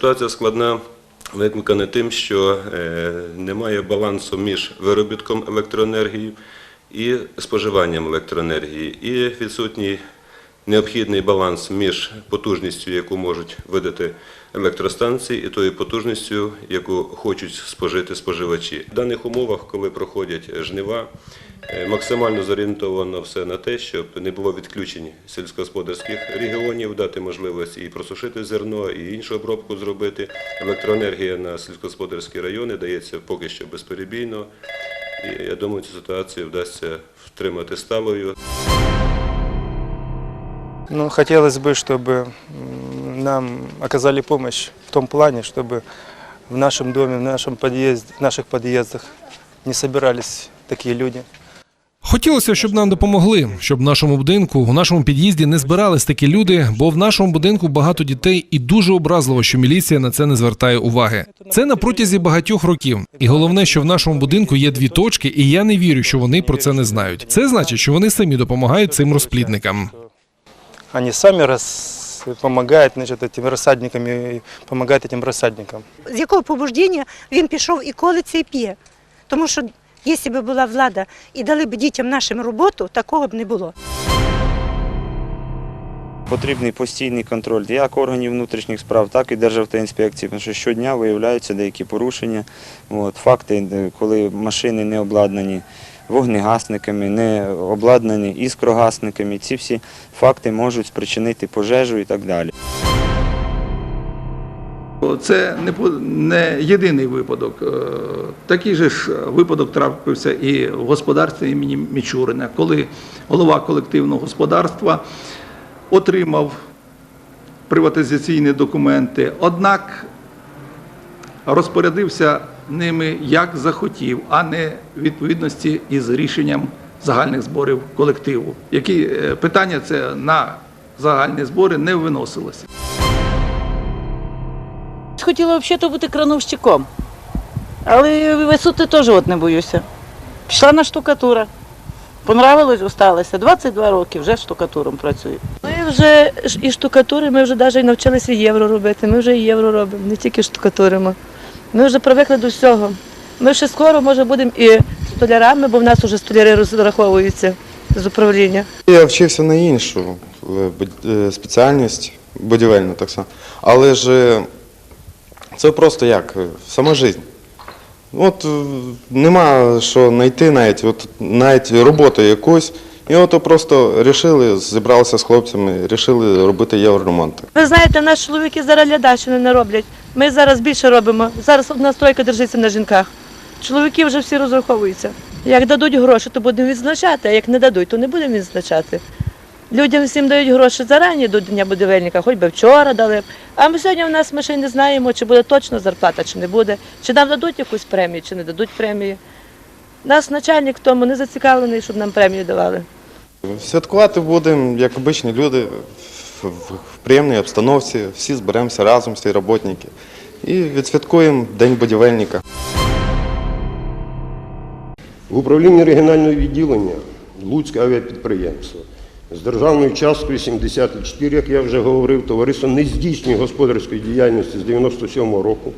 Ситуація складна, викликана тим, що е, немає балансу між виробітком електроенергії і споживанням електроенергії, і відсутній необхідний баланс між потужністю, яку можуть видати електростанції, і тою потужністю, яку хочуть спожити споживачі. В даних умовах, коли проходять жнива, е, максимально зорієнтовано все на те, щоб не було відключень сільськогосподарських регіонів, дати можливість і просушити зерно, і іншу обробку зробити. Електроенергія на сільськогосподарські райони дається поки що безперебійно. І я думаю, цю ситуацію вдасться втримати сталою. Ну, хотелось бы, чтобы нам оказали помощь в том плане, чтобы в нашем доме, в нашем подъезде, в наших подъездах не собирались такие люди. Хотілося, щоб нам допомогли, щоб в нашому будинку, у нашому під'їзді не збирались такі люди, бо в нашому будинку багато дітей, і дуже образливо, що міліція на це не звертає уваги. Це на протязі багатьох років. І головне, що в нашому будинку є дві точки, і я не вірю, що вони про це не знають. Це значить, що вони самі допомагають цим розплідникам. Они сами помогают значит, этим рассадникам и помогают этим рассадникам. з якого побуждення він пішов і колиться, і п'є. Тому що, якщо б була влада і дали б дітям нашим роботу, такого б не було. Потрібний постійний контроль як органів внутрішніх справ, так і Державтоінспекції, тому що щодня виявляються деякі порушення. От, факти, коли машини не обладнані вогнегасниками, не обладнані іскрогасниками, ці всі факти можуть спричинити пожежу і так далі. Це не, єдиний випадок. Е, Такий же ж випадок трапився і в господарстві імені Мічурина, коли голова колективного господарства отримав приватизаційні документи, однак розпорядився ними як захотів, а не в відповідності із рішенням загальних зборів колективу. Які е, питання це на загальні збори не виносилося. Хотіла взагалі бути крановщиком. Але висоти теж от не боюся. Пішла на штукатура. Понравилось, осталося. 22 роки вже штукатуром працюю. Ми вже і штукатури, ми вже навіть навчилися євро робити. Ми вже і євро робимо, не тільки штукатуримо. Ми вже привикли до всього. Ми ще скоро, може, будемо і столярами, бо в нас вже столяри розраховуються з управління. Я вчився на іншу е, спеціальність, будівельну так само. Але ж е, це просто як, е, сама життя. От нема що знайти навіть, от, навіть роботу якусь. І от просто вирішили, зібралися з хлопцями, вирішили робити євроремонт. Ви знаєте, наші чоловіки зараз Лядащини не роблять. Ми зараз більше робимо. Зараз одна стройка держиться на жінках. Чоловіки вже всі розраховуються. Як дадуть гроші, то будемо відзначати, а як не дадуть, то не будемо відзначати. Людям всім дають гроші зарані до Дня будівельника, хоч би вчора дали. А ми сьогодні в нас ми ще й не знаємо, чи буде точно зарплата, чи не буде, чи нам дадуть якусь премію, чи не дадуть премії. Нас начальник в тому не зацікавлений, щоб нам премію давали. Святкувати будемо, як обичні люди, в, приємній обстановці, всі зберемося разом, всі роботники. І відсвяткуємо День будівельника. В управлінні регіонального відділення Луцьке авіапідприємство з державною часткою 74, як я вже говорив, товариство не здійснює господарської діяльності з 97-го року.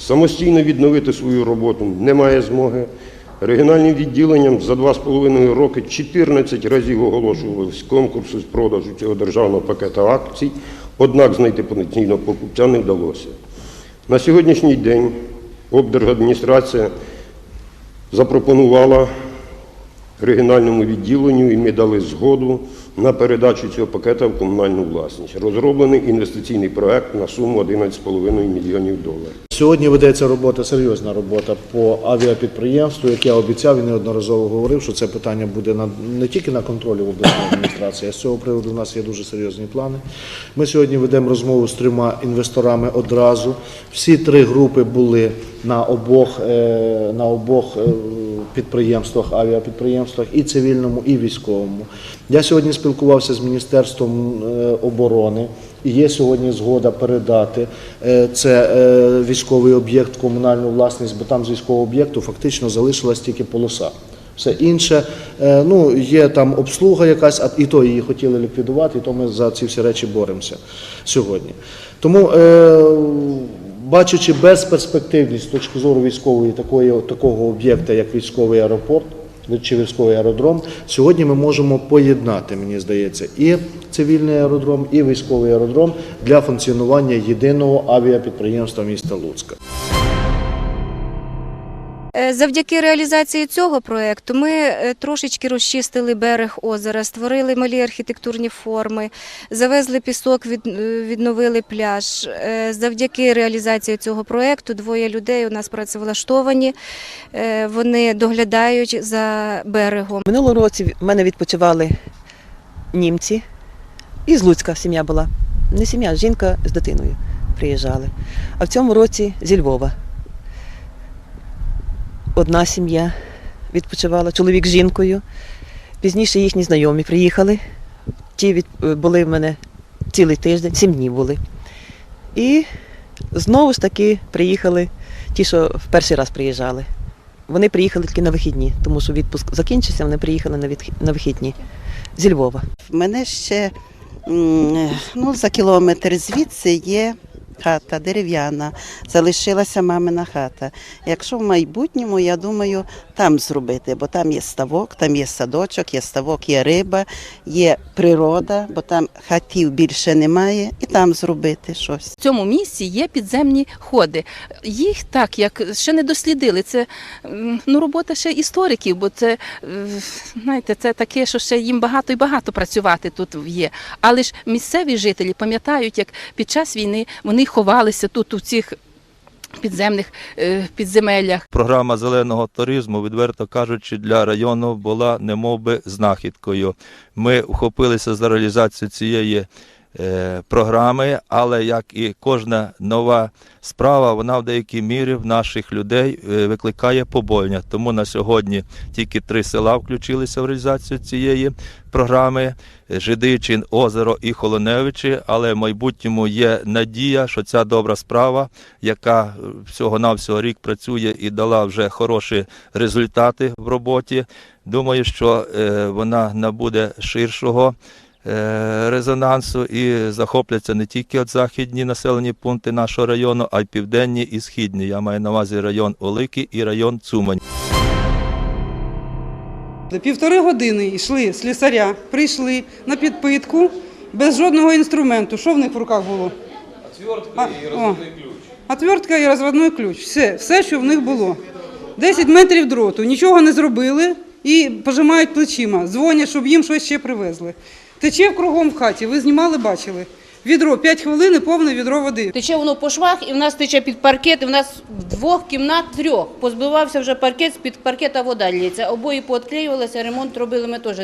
Самостійно відновити свою роботу немає змоги. Регіональним відділенням за 2,5 роки 14 разів оголошувався конкурси з продажу цього державного пакета акцій, однак знайти потенційного покупця не вдалося. На сьогоднішній день облдержадміністрація запропонувала регіональному відділенню і ми дали згоду на передачу цього пакета в комунальну власність. Розроблений інвестиційний проект на суму 11,5 мільйонів доларів. Сьогодні ведеться робота, серйозна робота по авіапідприємству, як я обіцяв і неодноразово говорив, що це питання буде на не тільки на контролі в обласній адміністрації, а з цього приводу в нас є дуже серйозні плани. Ми сьогодні ведемо розмову з трьома інвесторами одразу. Всі три групи були на обох, е, на обох е, підприємствах, авіапідприємствах, і цивільному, і військовому. Я сьогодні спілкувався з Міністерством е, оборони. І є сьогодні згода передати е, це е, військовий об'єкт комунальну власність, бо там з військового об'єкту фактично залишилась тільки полоса. Все інше, е, ну є там обслуга якась, а і то її хотіли ліквідувати, і то ми за ці всі речі боремося сьогодні. Тому бачачи безперспективність з точки зору військової такої, такого об'єкта, як військовий аеропорт чи військовий аеродром, сьогодні ми можемо поєднати, мені здається, і цивільний аеродром, і військовий аеродром для функціонування єдиного авіапідприємства міста Луцька. Е, Завдяки реалізації цього проекту ми е, трошечки розчистили берег озера, створили малі архітектурні форми, завезли пісок, е, відновили пляж. Завдяки реалізації цього проекту двоє людей у нас працевлаштовані. Вони доглядають за берегом. Минулого році в мене відпочивали німці. І з Луцька сім'я була. Не сім'я, жінка з дитиною приїжджали. А в цьому році зі Львова. Одна сім'я відпочивала, чоловік з жінкою. Пізніше їхні знайомі приїхали. Ті від, е, були в мене цілий тиждень, сім днів були. І знову ж таки приїхали ті, що в перший раз приїжджали. Вони приїхали тільки на вихідні, тому що відпуск закінчився, вони приїхали на, вихідні зі Львова. В мене ще ну, за кілометр звідси є хата дерев'яна, залишилася мамина хата. Якщо в майбутньому, я думаю, там зробити, бо там є ставок, там є садочок, є ставок, є риба, є природа, бо там хатів більше немає, і там зробити щось. В цьому місці є підземні ходи. Їх так як ще не дослідили. Це ну, робота ще істориків, бо це е, знаєте, це таке, що ще їм багато і багато працювати тут є. Але ж місцеві жителі пам'ятають, як під час війни вони ховалися тут у цих підземних е, підземеллях. Програма зеленого туризму, відверто кажучи, для району була немовби знахідкою. Ми вхопилися за реалізацію цієї програми, але як і кожна нова справа, вона в деякій мірі в наших людей е, викликає побоєння. Тому на сьогодні тільки три села включилися в реалізацію цієї програми: Жидичин, Озеро і Холоневичі. Але в майбутньому є надія, що ця добра справа, яка всього-навсього рік працює і дала вже хороші результати в роботі. Думаю, що е, вона набуде ширшого е, резонансу і захопляться не тільки от західні населені пункти нашого району, а й південні і східні. Я маю на увазі район Олики і район Цумань. Півтори години йшли слісаря, прийшли на підпитку без жодного інструменту. Що в них в руках було? Отвертка і розводний ключ. Отвертка і розводний ключ. Все, все, що в них було. 10 метрів дроту, нічого не зробили і пожимають плечима. Дзвонять, щоб їм щось ще привезли. Тече кругом в хаті, ви знімали, бачили. Відро 5 хвилин і повне відро води. Тече воно по швах, і в нас тече під паркет, і в нас двох кімнат трьох. Позбивався вже паркет, з-під паркета вода лється. Обої поотклеювалися, ремонт робили ми теж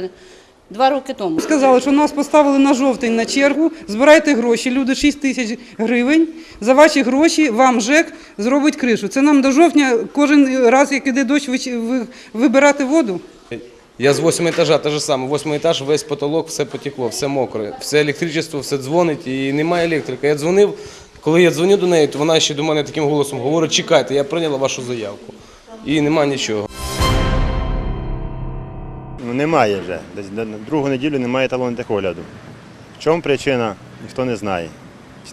два роки тому. Сказали, що нас поставили на жовтень на чергу, збирайте гроші, люди 6 тисяч гривень. За ваші гроші вам ЖЕК зробить кришу. Це нам до жовтня кожен раз, як іде дощ, вибирати воду. Я з восьмого етажа, те ж саме. Восьмий етаж, весь потолок, все потекло, все мокре. Все електричество, все дзвонить і немає електрики. Я дзвонив, коли я дзвоню до неї, то вона ще до мене таким голосом говорить, чекайте, я прийняла вашу заявку. І нема нічого. Ну, немає вже. Десь другу неділю немає талон техогляду. В чому причина, ніхто не знає.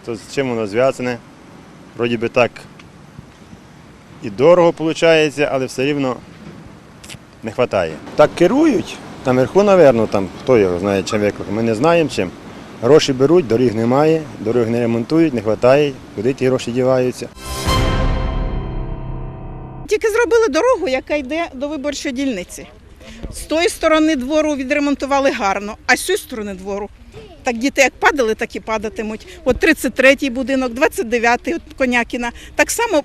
То з чим воно зв'язане. Вроді би так і дорого виходить, але все рівно не вистачає. Так керують, там вверху, напевно, там хто його знає, чим викликав. Ми не знаємо чим. Гроші беруть, доріг немає, дороги не ремонтують, не вистачає, куди ті гроші діваються. Тільки зробили дорогу, яка йде до виборчої дільниці. З тої сторони двору відремонтували гарно, а з цієї сторони двору. Так діти як падали, так і падатимуть. От 33-й будинок, 29-й от Конякіна. Так само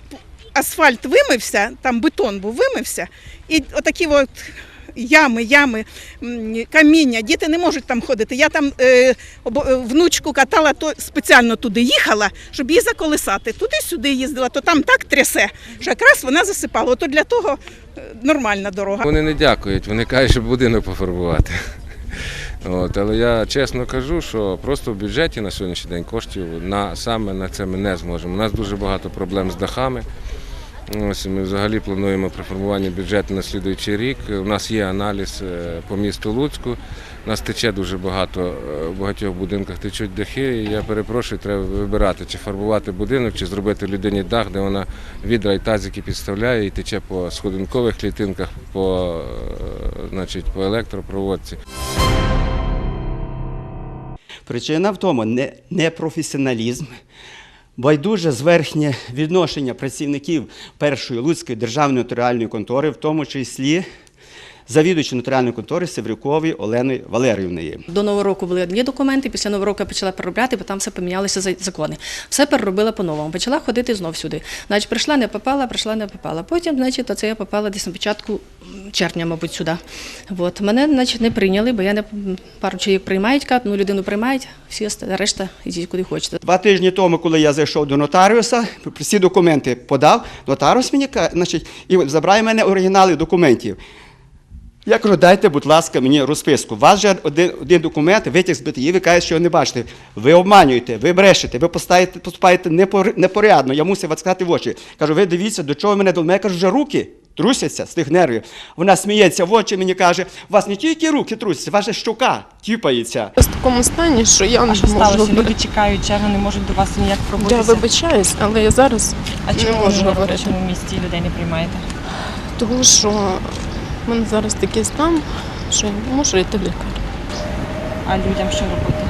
асфальт вимився, там бетон був вимився, і отакі от ями, ями, каміння. Діти не можуть там ходити. Я там е, е, внучку катала, то спеціально туди їхала, щоб її заколисати. Туди-сюди їздила, то там так трясе, що якраз вона засипала. Ото для того е, нормальна дорога. Вони не дякують, вони кажуть, щоб будинок пофарбувати. От, але я чесно кажу, що просто в бюджеті на сьогоднішній день коштів на, саме на це ми не зможемо. У нас дуже багато проблем з дахами. Ось ми взагалі плануємо при формуванні бюджету на слідуючий рік. У нас є аналіз е, по місту Луцьку. У нас тече дуже багато, е, в багатьох будинках течуть дахи. І я перепрошую, треба вибирати, чи фарбувати будинок, чи зробити людині дах, де вона відра і тазики підставляє і тече по сходинкових клітинках, по, е, значить, по електропроводці. Причина в тому не, непрофесіоналізм, байдуже зверхнє відношення працівників першої Луцької державної нотаріальної контори, в тому числі завідувачі нотаріальної контори Севрюкової Олени Валеріївни. До нового року були одні документи, після нового року я почала переробляти, бо там все помінялися за- закони. Все переробила по-новому. Почала ходити знов сюди. Значить, прийшла, не попала, прийшла, не попала. Потім, значить, оце я попала десь на початку червня, мабуть, сюди. От. Мене, значить, не прийняли, бо я не пару чоловік приймають, кажуть, ну людину приймають, всі решта йдіть куди хочете. Два тижні тому, коли я зайшов до нотаріуса, всі документи подав, нотаріус мені значить, і забирає мене оригінали документів. Я кажу, дайте, будь ласка, мені розписку. У вас же один, один документ, витяг з БТІ, ви кажете, що його не бачите. Ви обманюєте, ви брешете, ви постаєте, поступаєте непор- непорядно. Я мусив вас сказати в очі. Кажу, ви дивіться, до чого мене до мене кажу, вже руки трусяться з тих нервів. Вона сміється в очі, мені каже, у вас не тільки руки трусяться, ваша щука тіпається. в такому стані, що я не що можу. сталося? Люди чекають чергу, не можуть до вас ніяк пробитися. Я вибачаюсь, але я зараз А не чому можу ви в робочому місці людей не приймаєте? Тому що в мене зараз такий стан, що я не можу йти в лікарню. А людям що робити?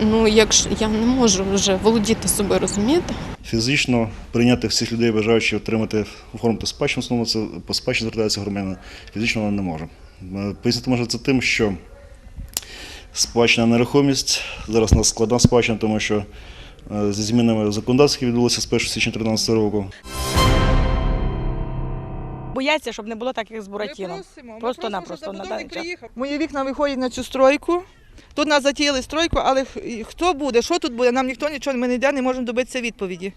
Ну, якщо я не можу вже володіти собою, розумієте? Фізично прийняти всіх людей, бажаючи отримати оформити спадщину, основному це по спадщині звертаються громадяни. Фізично вона не може. Е, Пояснити може це тим, що спадщина нерухомість зараз у нас складна спадщина, тому що е, зі змінами законодавства, відбулося з 1 січня 2013 року, Бояться, щоб не було так, як з Буратіном. Просто-напросто. на даний. Мої вікна виходять на цю стройку. Тут нас затіяли стройку, але хто буде, що тут буде, нам ніхто нічого, ми ніде не можемо добитися відповіді.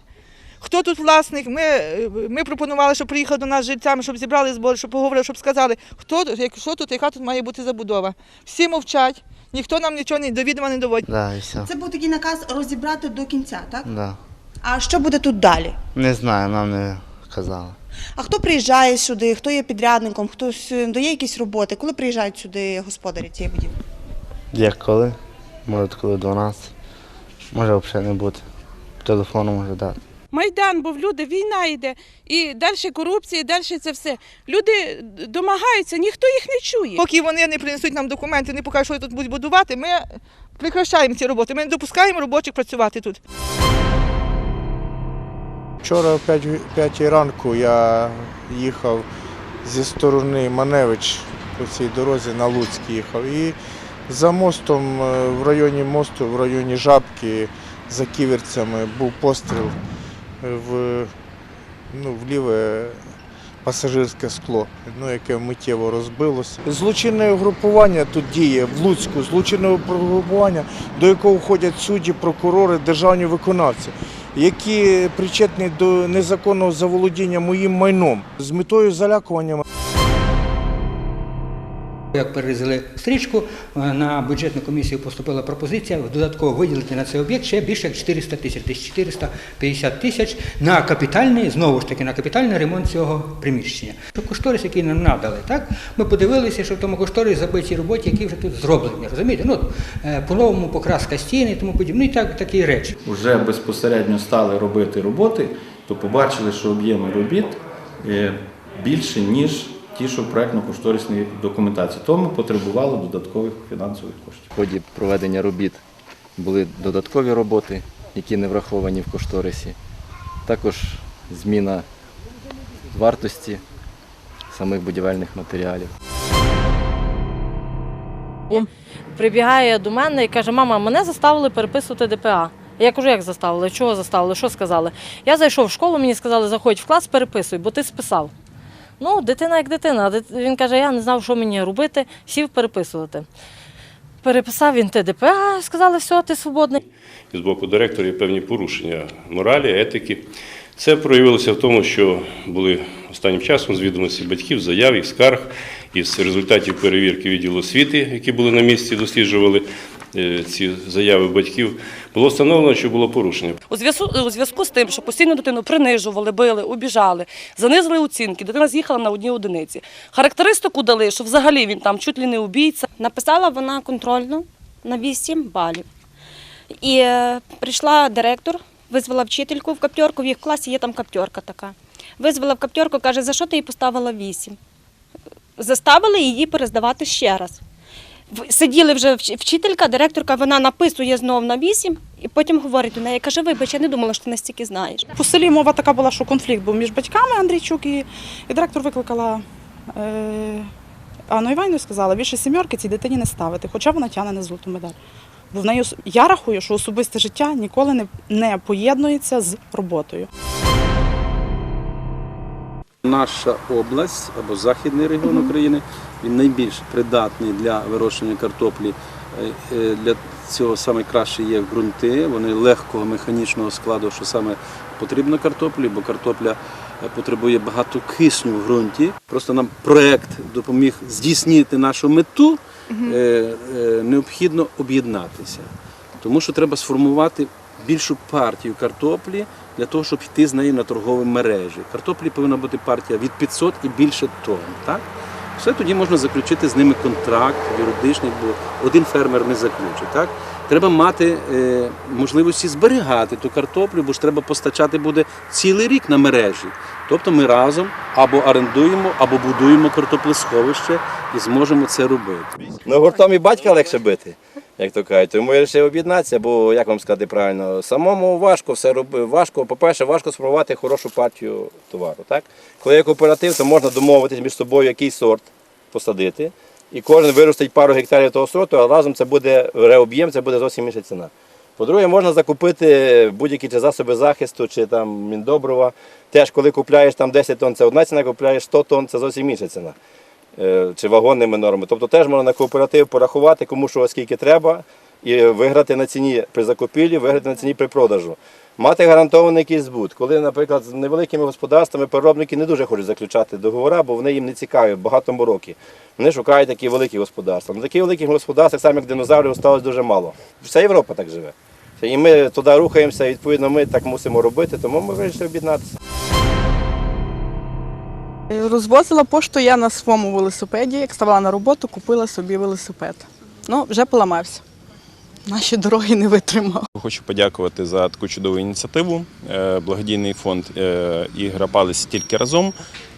Хто тут власник? Ми, е, ми пропонували, щоб приїхали до нас з жильцями, щоб зібрали збори, щоб поговорили, щоб сказали, хто тут, що тут, яка тут має бути забудова. Всі мовчать, ніхто нам нічого не до відома не доводить. Да, і все. Це був такий наказ розібрати до кінця, так? Да. А що буде тут далі? Не знаю, нам не казали. А хто приїжджає сюди, хто є підрядником, хтось е, дає якісь роботи? Коли приїжджають сюди господарі цієї будівлі? Як коли? Може, коли 12. Може взагалі не бути. Телефону може дати. Майдан був, люди, війна йде, і далі корупція, і далі це все. Люди домагаються, ніхто їх не чує. Поки вони не принесуть нам документи, не покажуть, що тут будуть будувати, ми прекращаємо ці роботи. Ми не допускаємо робочих працювати тут. Вчора о 5, 5 ранку я їхав зі сторони Маневич по цій дорозі на Луцьк їхав. І за мостом е, в районі мосту, в районі Жабки, за ківерцями був постріл в, ну, в ліве пасажирське скло, ну, яке миттєво розбилося. Злочинне угрупування тут діє в Луцьку, злочинне угрупування, до якого входять судді, прокурори, державні виконавці, які причетні до незаконного заволодіння моїм майном з метою залякування. Як перерізали стрічку, на бюджетну комісію поступила пропозиція додатково виділити на цей об'єкт ще більше як 400 тисяч, десь 450 тисяч на капітальний, знову ж таки, на капітальний ремонт цього приміщення. Кошторис, який нам надали, так? Ми подивилися, що в тому кошторисі забиті роботи, які вже тут зроблені. Розумієте? Ну, е, по-новому покраска стіни і тому подібне. Ну і так, такі речі. вже безпосередньо стали робити роботи, то побачили, що об'єми робіт е, більше, ніж ті, що в проєктно-кошторисній документації. Тому потребувало додаткових фінансових коштів. В ході проведення робіт були додаткові роботи, які не враховані в кошторисі. Також зміна вартості самих будівельних матеріалів. Прибігає до мене і каже, мама, мене заставили переписувати ДПА. Я кажу, як заставили? Чого заставили? Що сказали? Я зайшов в школу, мені сказали, заходь в клас, переписуй, бо ти списав. Ну, дитина як дитина. Дит- Він каже, я не знав, що мені робити, сів переписувати. Переписав він ТДПА, сказали, все, ти свободний. і з боку директора є певні порушення моралі, етики. Це проявилося в тому, що були останнім часом з відомості батьків, заяв і скарг із результатів перевірки відділу освіти, які були на місці, досліджували ці заяви батьків, було встановлено, що було порушення. У зв'язку у зв'язку з тим, що постійно дитину принижували, били, обіжали, занизили оцінки, дитина з'їхала на одній одиниці. Характеристику дали, що взагалі він там чуть ли не убійця. Написала вона контрольну на 8 балів. І е, прийшла директор, визвала вчительку в каптьорку, в їх класі є там каптьорка така. Визвала в каптьорку, каже, за що ти їй поставила 8? Заставили її перездавати ще раз. Сиділи вже вчителька, директорка, вона написує знов на 8, і потім говорить до неї, каже, вибач, я не думала, що ти настільки знаєш. По селі мова така була, що конфлікт був між батьками Андрійчук і, і директор викликала е, Анну Іванівну і сказала, більше сімерки цій дитині не ставити, хоча вона тягне на золоту медаль. Бо в неї я рахую, що особисте життя ніколи не, не поєднується з роботою. Наша область або західний регіон України він найбільш придатний для вирощування картоплі. Е, е, Для цього саме краще є ґрунти, вони легкого механічного складу, що саме потрібно картоплі, бо картопля е, потребує багато кисню в ґрунті. Просто нам проект допоміг здійснити нашу мету. Необхідно об'єднатися, тому що треба сформувати більшу партію картоплі для того, щоб йти з нею на торгові мережі. Картоплі повинна бути партія від 500 і більше тонн. Так? Все тоді можна заключити з ними контракт юридичний, бо один фермер не заключить. Так? Треба мати е, можливості зберігати ту картоплю, бо ж треба постачати буде цілий рік на мережі. Тобто ми разом або орендуємо, або будуємо картоплесховище і зможемо це робити. Ну, гуртом і батька легше бити, як то кажуть. Тому я вирішив об'єднатися, бо як вам сказати правильно, самому важко все робити. Важко, по-перше, важко сформувати хорошу партію товару. Так? Коли є кооператив, то можна домовитись між собою, який сорт посадити. І кожен виростить пару гектарів того сорту, а разом це буде реоб'єм, це буде зовсім інша ціна. По-друге, можна закупити будь-які чи засоби захисту, чи там міндобрива. Теж, коли купляєш там 10 тонн, це одна ціна, купляєш 100 тонн, це зовсім інша ціна. Е, Чи вагонними нормами. Тобто теж можна на кооператив порахувати, кому що скільки треба, і виграти на ціні при закупівлі, виграти на ціні при продажу. Мати гарантований якийсь збут. Коли, наприклад, з невеликими господарствами переробники не дуже хочуть заключати договори, бо вони їм не цікаві, багато мороки. Вони шукають такі великі господарства. На таких великих господарствах, саме як динозаврів, осталось дуже мало. Вся Європа так живе. І ми туди рухаємося, і відповідно ми так мусимо робити, тому ми вирішили об'єднатися. Розвозила пошту я на своєму велосипеді. Як ставала на роботу, купила собі велосипед. Ну, вже поламався. Наші дороги не витримав. Хочу подякувати за таку чудову ініціативу. Е, Благодійний фонд е, «Ігра Палець тільки разом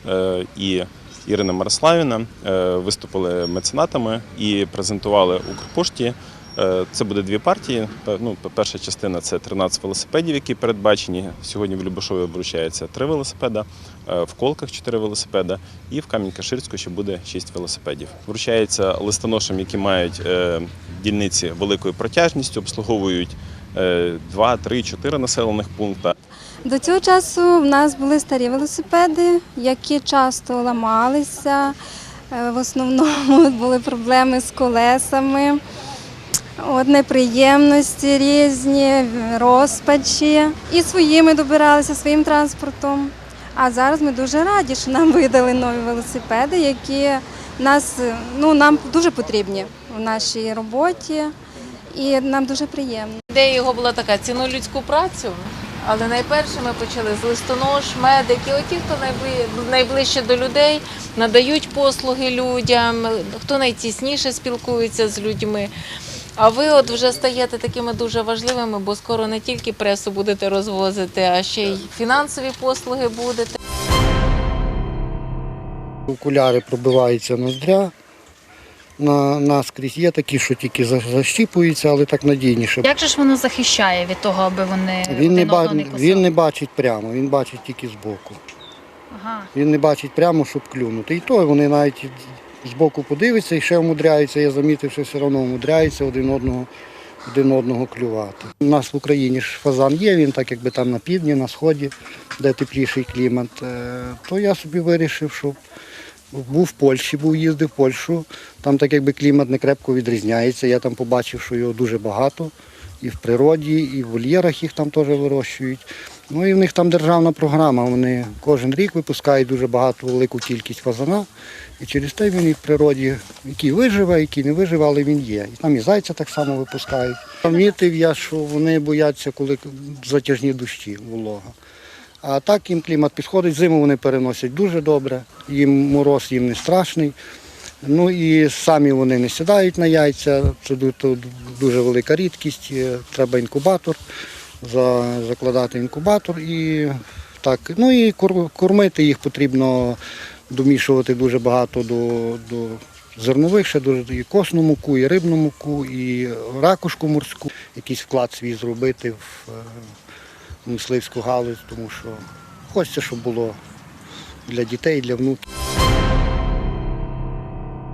е, і Ірина Мирославівна е, виступили меценатами і презентували Укрпошті. Е, Це буде дві партії. Ну, перша частина це 13 велосипедів, які передбачені. Сьогодні в Любашові вручається три велосипеда, е, в Колках 4 велосипеда і в Камінь-Каширську ще буде 6 велосипедів. Вручається листоношам, які мають е, дільниці великою протяжністю, обслуговують 2, 3, 4 населених пункти. До цього часу в нас були старі велосипеди, які часто ламалися. В основному були проблеми з колесами, от, неприємності різні, розпачі. І своїми добиралися своїм транспортом. А зараз ми дуже раді, що нам видали нові велосипеди, які нас, ну, нам дуже потрібні в нашій роботі. І нам дуже приємно. Ідея його була така: ціну людську працю. Але найперше ми почали з листонож, медики, оті, хто найбли- найближче до людей, надають послуги людям, хто найтісніше спілкується з людьми. А ви от вже стаєте такими дуже важливими, бо скоро не тільки пресу будете розвозити, а ще й фінансові послуги будете. Окуляри пробиваються ноздря на, наскрізь. Є такі, що тільки за- защіпуються, але так надійніше. Як же ж воно захищає від того, аби вони Він не, один ба... одного кусали? він не бачить прямо, він бачить тільки збоку. Ага. Він не бачить прямо, щоб клюнути. І то вони навіть збоку подивляться і ще вмудряються, я замітив, що все одно вмудряються один одного, один одного клювати. У нас в Україні ж фазан є, він так якби там на півдні, на сході, де тепліший клімат. Е, То я собі вирішив, що був в Польщі, був їздив в Польщу. Там так якби клімат не крепко відрізняється. Я там побачив, що його дуже багато. І в природі, і в вольєрах їх там теж вирощують. Ну і в них там державна програма. Вони кожен рік випускають дуже багато велику кількість фазана. І через те він і в природі, який виживе, який не виживе, але він є. І там і зайця так само випускають. Помітив я, що вони бояться, коли затяжні дощі, волога. А так їм клімат підходить, зиму вони переносять дуже добре, їм мороз їм не страшний. Ну і самі вони не сідають на яйця, це дуже велика рідкість. Треба інкубатор, закладати інкубатор і так. Ну і кормити їх потрібно домішувати дуже багато до, до зернових, ще дуже і косну муку, і рибну муку, і ракушку морську, якийсь вклад свій зробити в е, мисливську галузь, тому що хочеться, щоб було для дітей, для внуків.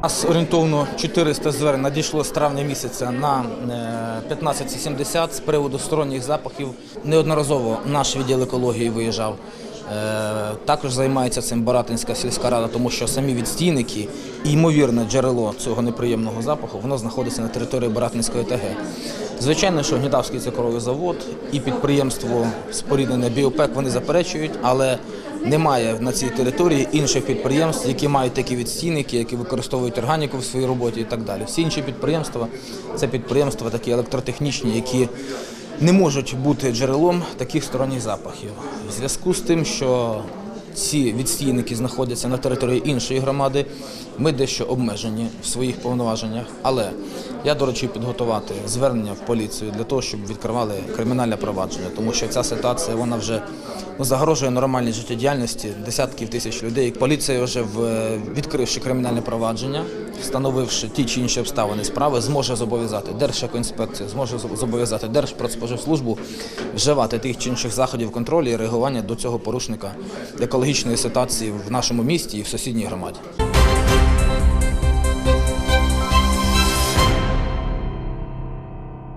Нас орієнтовно 400 звернень надійшло з травня місяця на е, 1570 з приводу сторонніх запахів. Неодноразово наш відділ екології виїжджав. Е, Також займається цим Баратинська сільська рада, тому що самі відстійники і ймовірне джерело цього неприємного запаху воно знаходиться на території Баратинської ТГ. Звичайно, що Гнідавський цукровий завод і підприємство споріднене Біопек вони заперечують, але немає на цій території інших підприємств, які мають такі відстійники, які використовують органіку в своїй роботі і так далі. Всі інші підприємства це підприємства такі електротехнічні, які не можуть бути джерелом таких сторонніх запахів. В зв'язку з тим, що ці відстійники знаходяться на території іншої громади, ми дещо обмежені в своїх повноваженнях. Але я доручив підготувати звернення в поліцію для того, щоб відкривали кримінальне провадження, тому що ця ситуація вона вже ну, загрожує нормальній життєдіяльності десятків тисяч людей. Поліція вже відкривши кримінальне провадження, встановивши ті чи інші обставини справи, зможе зобов'язати Держекоінспекцію, зможе зобов'язати Держпродспоживслужбу вживати тих чи інших заходів контролю і реагування до цього порушника екологічної ситуації в нашому місті і в сусідній громаді.